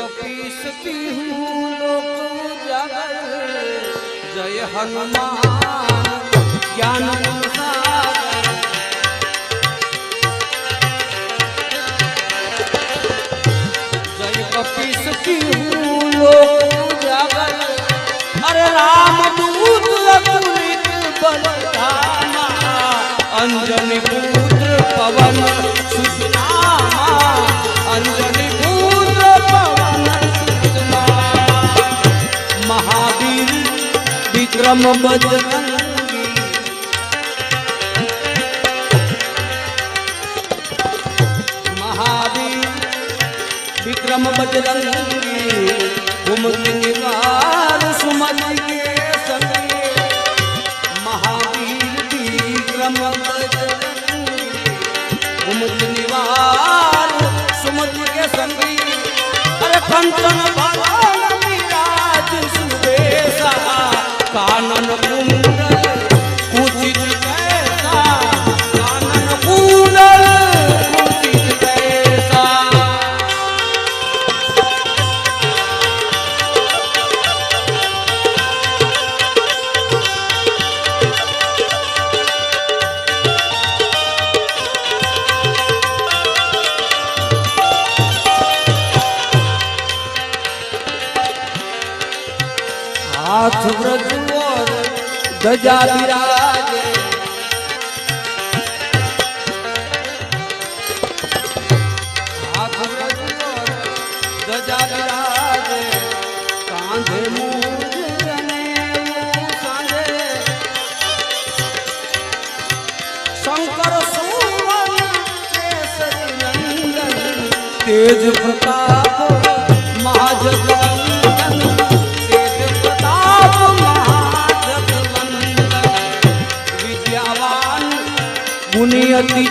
कपीसती हूँ जय हनुमान, ज्ञान पीसती हूँ लोग जागर अरे राम दूत अतुलित बल धामा। अंजन पुत्र पवन सुना મહાવીર વિક્રમ બજરંગી મહાવીર વિક્રમ બજરંગી ઘુમતી નિવાર સુમતિ કે સંગે મહાવીર વિક્રમ બજરંગી ઘુમતી નિવાર સુમતિ કે સંગી અરે કંચન હાથ વ્રજુઓર ધજા બિરાજે હાથ વ્રજુઓર ધજા બિરાજે કાંધે નંદન. તેજ પ્રતાપ મહાજગવંદન ગુણી અતિ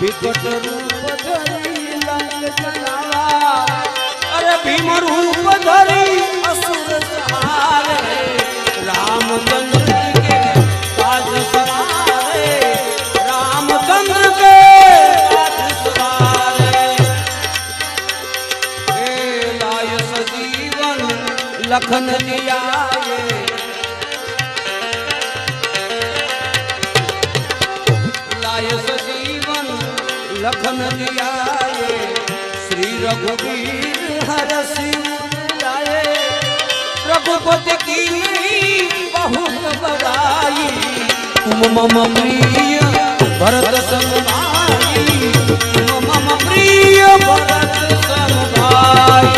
વિકટ રૂપ ધરી લંક જલાવા અરે ભીમ રૂપ रघुवीर हर सिंह लाए रघुपति की बहुत बड़ाई तुम मम प्रिय भरत समाई मम प्रिय भरत समाई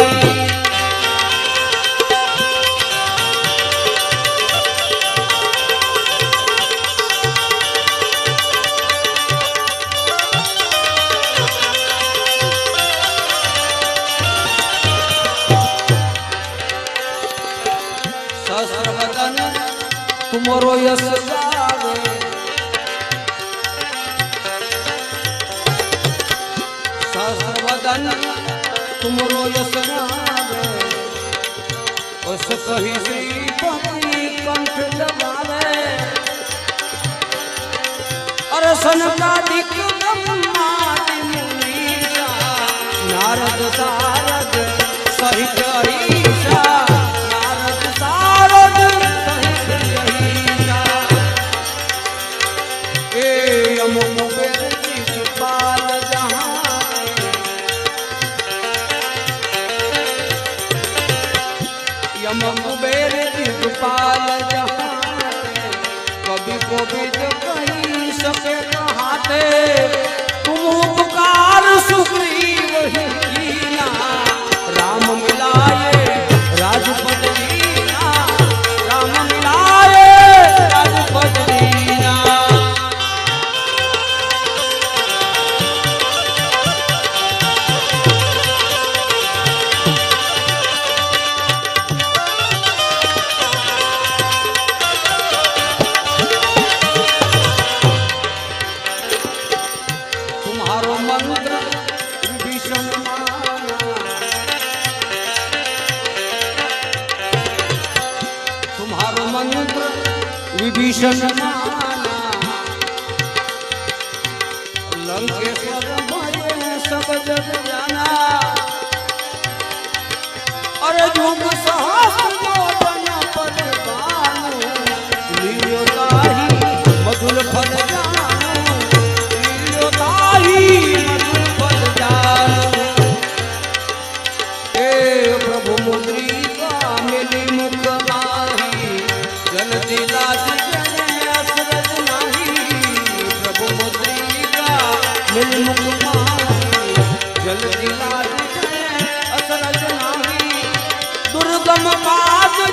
મોરો યસ ગાવે સહસ્રવદન તુમરો યસ ગાવે અસ કહી શ્રી પતિ કંઠ દબાવે અરે સનકાદિક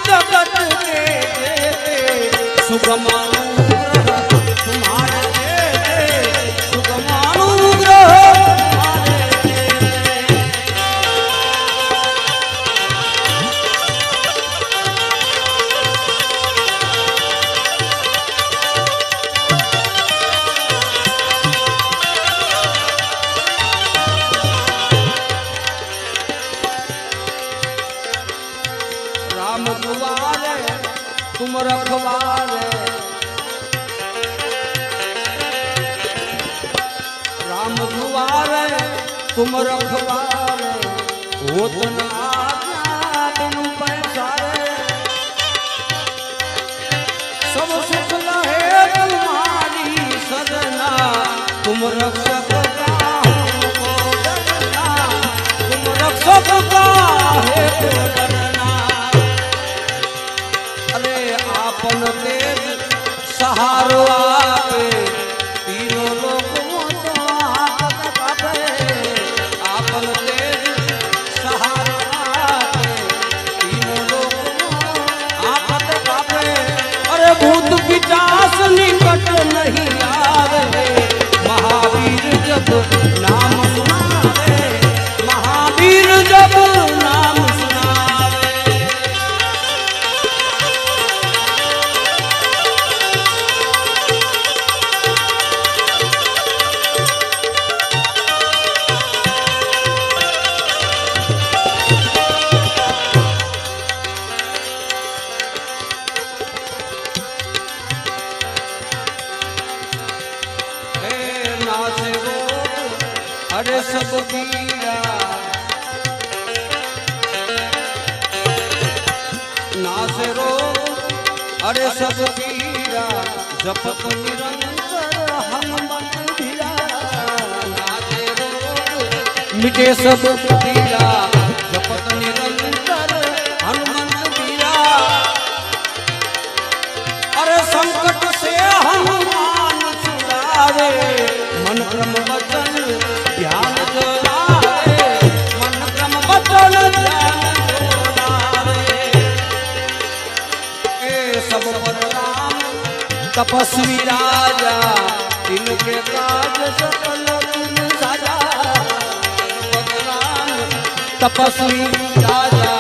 જગત કે સુખમાં राम दुआरे तुम रखवारे राम दुआरे तुम रखवारे होत ना सब सुख लहे तुम्हारी सदना तुम रक्षक तुम रक्षक અરે સબ પીરા નાશ રો અરે સબ પીરા જપત નિરંતર હનુમાન મિટે સબ પીરા તપસ્વી રાજા तिनके काज सकल साजा तपस्वी राजा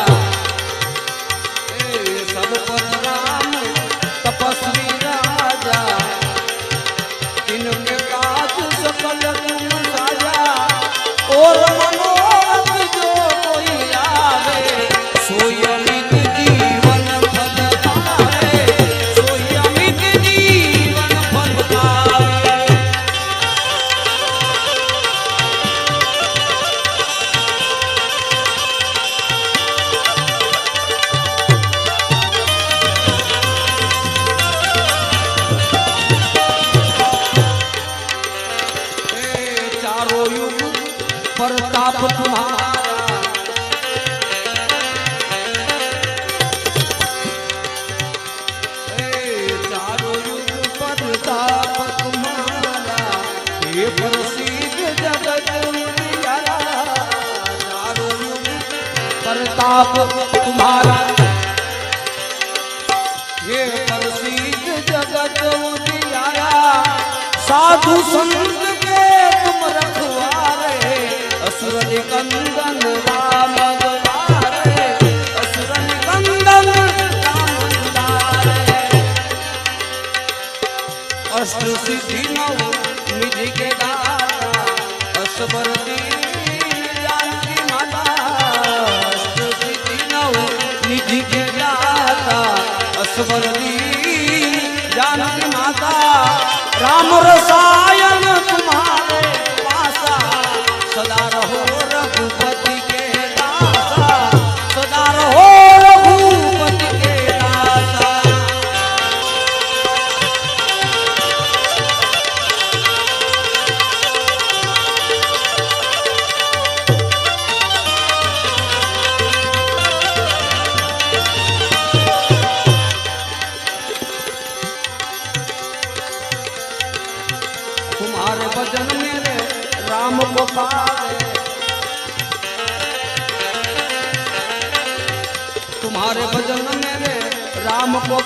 તું સંત કે તુમ રખવારે? અસુર નિકંદન રામ ગવારે અસુર નિકંદન રામ ગવારે અષ્ટ સિદ્ધિ નવ નિધિ કે દાતા અસબરતી નિધિ કે દાતા અસવરની જાનકી માતા? રામ રસા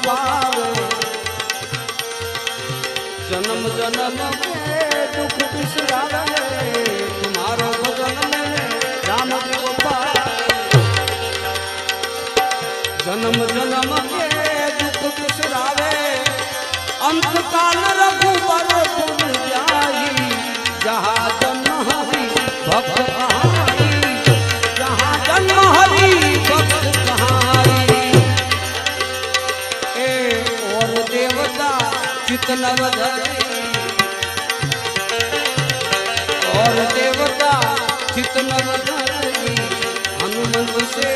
પાવે. જન્મ જન્મ દુઃખ બિસરાવે તુમારો ભજન રામ જન્મ જન્મ દુઃખ બિસરાવે અંતકાલ રઘુબર તુમ चितनव धरी और देवता चितनव धरी हनुमंत से